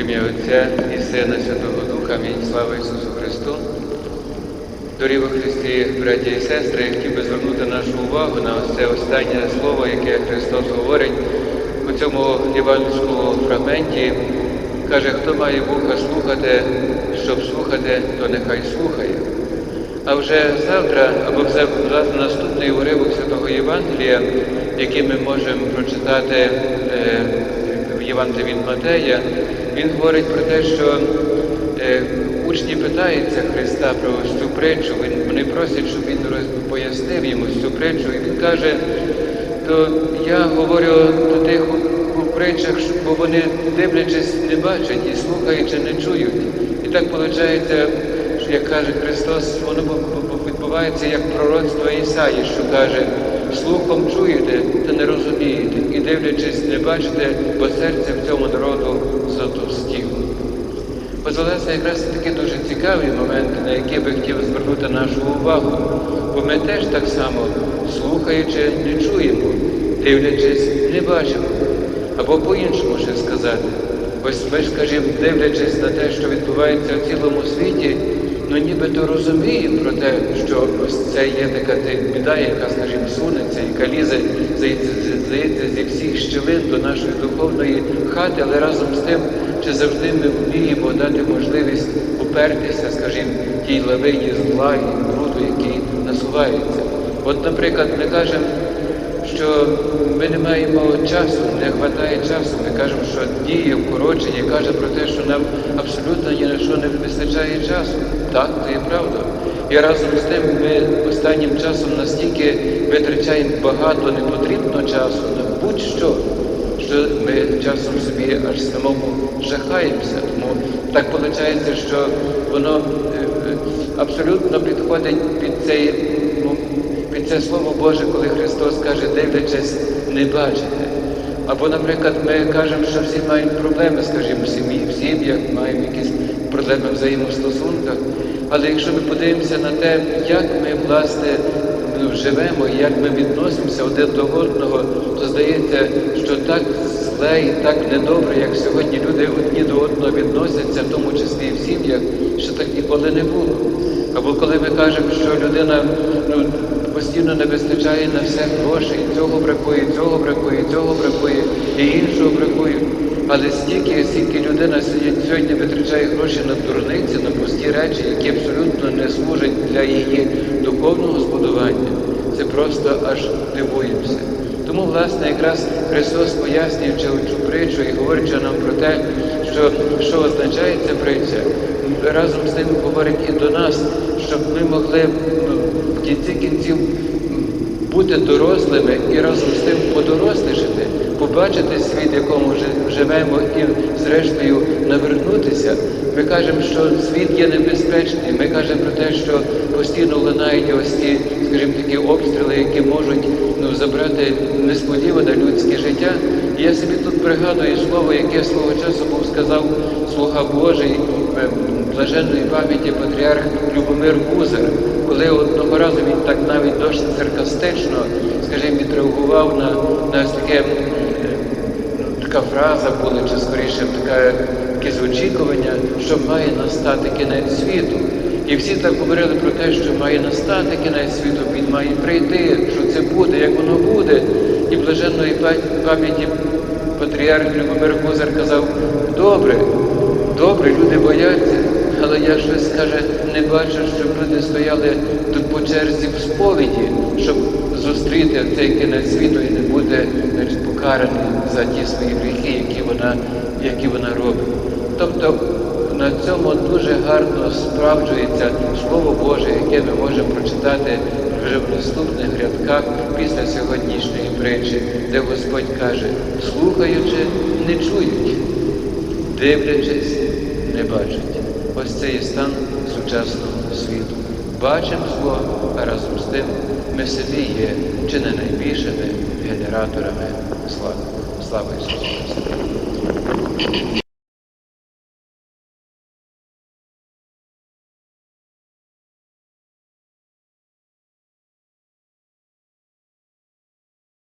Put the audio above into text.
Ім'я Отця і Сина Святого Духа, Амінь. Слава Ісусу Христу. Дорогі во Христі, браті і сестри, я хотів би звернути нашу увагу на ось це останнє слово, яке Христос говорить у цьому євангельському фрагменті. Каже, хто має вуха слухати, щоб слухати, то нехай слухає. А вже завтра, або вже власне наступний уривок Святого Євангелія, який ми можемо прочитати е, Євангелії від Матея, він говорить про те, що е, учні питаються Христа про цю притчу, вони просять, щоб він пояснив йому цю притчу, і він каже, то я говорю до тих у, притчах, бо вони дивлячись не бачать і слухаючи не чують. І так виходить, що як каже Христос, воно бу- бу- бу- відбувається як пророцтво Ісаї, що каже, слухом чуєте, та не розумієте, і дивлячись не бачите, бо серце в цьому народу затовстіло. Власне, якраз такий дуже цікавий момент, на який би хотів звернути нашу увагу. Бо ми теж так само, слухаючи, не чуємо, дивлячись, не бачимо. Або по-іншому ще сказати. Ось ми скажімо, дивлячись на те, що відбувається в цілому світі, ну нібито розуміємо про те, що ось це є така біда, яка, скажімо, сунеться, яка лізе, здається, зі всіх щілин до нашої духовної хати, але разом з тим, чи завжди ми вміємо дати можливість упертися, скажімо, тій лавині зла і бруду, який насувається. От, наприклад, ми кажемо, що ми не маємо часу, не вистачає часу. Ми кажемо, що діє вкорочення, каже про те, що нам абсолютно ні на що не вистачає часу. Так, це є правда. І разом з тим ми останнім часом настільки витрачаємо багато непотрібного часу на будь-що, що ми часом собі аж самому жахаємося. Тому так виходить, що воно е, е, абсолютно підходить під цей під це Слово Боже, коли Христос каже, дивлячись, не бачите. Або, наприклад, ми кажемо, що всі мають проблеми, скажімо, в сім'ї, в сім'ях, маємо якісь проблеми в взаємостосунках. Але якщо ми подивимося на те, як ми, власне, ну, живемо і як ми відносимося один до одного, то здається, що так зле і так недобре, як сьогодні люди одні до одного відносяться, в тому числі і в сім'ях, що так ніколи не було. Або коли ми кажемо, що людина ну, постійно не вистачає на все грошей, цього бракує, цього бракує, цього бракує, і іншого бракує. Але стільки, стільки людина сьогодні- витрачає гроші на дурниці, на пусті речі, які абсолютно не служать для її духовного збудування, це просто аж дивуємося. Тому, власне, якраз Христос пояснюючи цю притчу і говорячи нам про те, що, що означає ця притча, разом з тим говорить і до нас, щоб ми могли ну, в кінці кінців бути дорослими і разом з тим подорослішати, побачити світ, в якому живемо, і зрештою навернутися. Ми кажемо, що світ є небезпечний. Ми кажемо про те, що постійно лунають ось ці, скажімо, такі обстріли, які можуть ну, забрати несподіване людське життя. І я собі тут пригадую слово, яке свого часу був сказав слуга Божий е, блаженної пам'яті патріарх Любомир Гузар, коли одного разу він так навіть досить саркастично, скажімо, відреагував на, на таке така фраза була, чи скоріше така, якесь очікування, що має настати кінець світу. І всі так говорили про те, що має настати кінець світу, він має прийти, що це буде, як воно буде. І блаженної пам'яті патріарх Любомир Козар казав, добре, добре, люди бояться, але я щось каже, не бачу, щоб люди стояли тут по черзі в сповіді, щоб зустріти цей кінець світу і не бути значить, покараний за ті свої гріхи, які вона, які вона робить. Тобто на цьому дуже гарно справджується Слово Боже, яке ми можемо прочитати вже в наступних рядках після сьогоднішньої притчі, де Господь каже, слухаючи, не чують, дивлячись, не бачить. Ось це і стан сучасного світу. Бачимо зло, а разом з тим ми собі є чи не найбільшими генераторами слави. Слава Ісусу Христу!